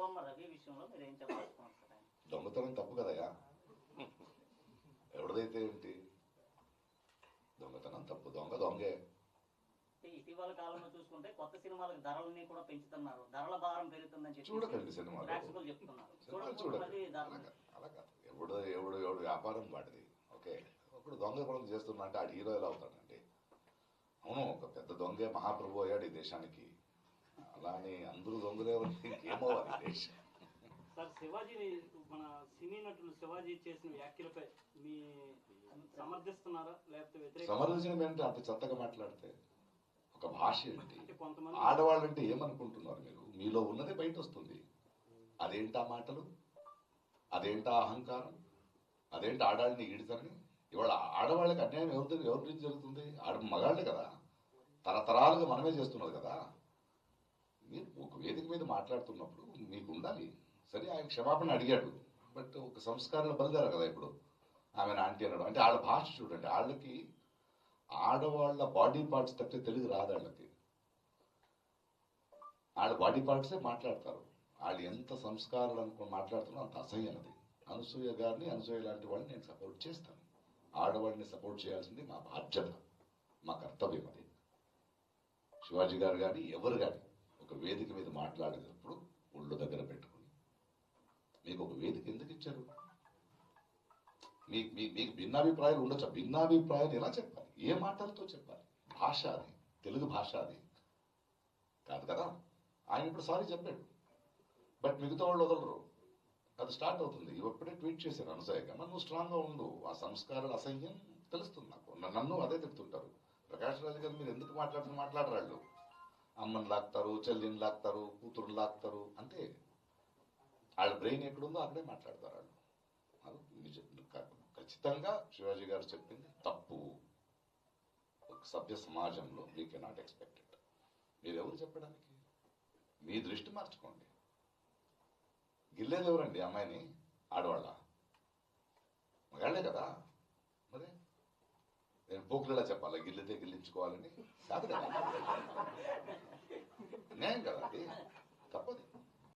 రవి విషయంలో మీరు ఏం ఆయన? దొంగతనం తప్పు కదయా ఎవరిదైతే ఏంటి? దొంగతనం తప్పు దొంగ దొంగే. ఇటీవల కాలంలో చూసుకుంటే కొత్త సినిమాలకు ధరలని కూడా పెంచుతున్నారు. ధరల భారం పెరుగుతుందని చెప్పి చూడకండి సినిమాలు. ప్రేక్షకులు చెప్తున్నారు. అలా కాదు ఎవడు ఎవడు ఎవడు వ్యాపారం వాడిది. ఓకే. ఒకడు దొంగ పనులు చేస్తున్నా అంటే ఆడు హీరో ఎలా అవుతాడండి? అవును ఒక పెద్ద దొంగే మహాప్రభు అయ్యాడు ఈ దేశానికి. అలా అని అందరూ దొంగలే దేశం. సార్ శివాజీని మన సినీ నటులు శివాజీ చేసిన వ్యాఖ్యలపై మీ సమర్థిస్తున్నారా? లేకపోతే సమర్థించడం ఏంటంటే అంత చెత్తగా మాట్లాడితే ఒక భాష ఏంటి? అంటే కొంతమంది ఆడవాళ్ళంటే ఏమనుకుంటున్నారు మీరు? మీలో ఉన్నదే బయట వస్తుంది అదేంటా మాటలు? అదేంటా అహంకారం? అదేంటి ఆడాళ్ళని ఈడుతారని ఇవాళ ఆడవాళ్ళకి అన్యాయం ఎవరి ఎవరి నుంచి జరుగుతుంది? ఆడ మగాళ్ళే కదా. తరతరాలుగా మనమే చేస్తున్నది కదా. మీరు ఒక వేదిక మీద మాట్లాడుతున్నప్పుడు మీకు ఉండాలి. సరే ఆయన క్షమాపణ అడిగాడు. బట్ ఒక సంస్కారాలు బలిదారు కదా ఇప్పుడు. ఆమె ఆంటీ అన్నాడు. అంటే వాళ్ళ భాష చూడండి. వాళ్ళకి ఆడవాళ్ళ బాడీ పార్ట్స్ తప్పితే తెలుగు రాదు వాళ్ళకి వాళ్ళ బాడీ పార్ట్సే మాట్లాడతారు. వాళ్ళు ఎంత సంస్కారాలు అనుకుని మాట్లాడుతున్నారో అంత అసహ్యనది అనసూయ గారిని అనసూయ లాంటి వాళ్ళని నేను సపోర్ట్ చేస్తాను. ఆడవాళ్ళని సపోర్ట్ చేయాల్సింది మా బాధ్యత మా కర్తవ్యం అది. శివాజీ గారు కానీ ఎవరు కానీ ఒక వేదిక మీద మాట్లాడేటప్పుడు ఒళ్ళు దగ్గర పెట్టుకుని మీకు ఒక వేదిక ఎందుకు ఇచ్చారు? మీకు మీ- మీకు భిన్నాభిప్రాయాలు ఉండొచ్చు? భిన్నాభిప్రాయాలు ఎలా చెప్పాలి? ఏ మాటలతో చెప్పాలి? భాష అది తెలుగు భాష అది. కాదు కదా? ఆయన ఇప్పుడు సారీ చెప్పాడు. బట్ మిగతా వాళ్ళు వదలరు. అది స్టార్ట్ అవుతుంది. ఇప్పుడే ట్వీట్ చేశారు అనసూయగా మరి నువ్వు స్ట్రాంగ్గా ఉండు. ఆ సంస్కారాలు అసహ్యం తెలుస్తుంది నాకు. నన్ను అదే తిడుతుంటారు. ప్రకాష్ రాజు గారు మీరు ఎందుకు మాట్లాడుతున్న మాట్లాడరాళ్ళు? అమ్మని లాక్తారు చెల్లిని లాక్తారు కూతురుని లాక్తారు. అంతే వాళ్ళ బ్రెయిన్ ఎక్కడుందో అక్కడే మాట్లాడతారు వాళ్ళు. ఖచ్చితంగా శివాజీ గారు చెప్పింది తప్పు. ఒక సభ్య సమాజంలో వీ కెనాట్ ఎక్స్పెక్టెడ్ మీరెవరు మీరు ఎవరు చెప్పడానికి? మీ దృష్టి మార్చుకోండి. గిల్లేది ఎవరండి? అమ్మాయిని? ఆడవాళ్ళ? మగాళ్ళే కదా? మరి నేను పోకులేలా చెప్పాలా? గిల్లితే గిల్లించుకోవాలని? కాదు కదా?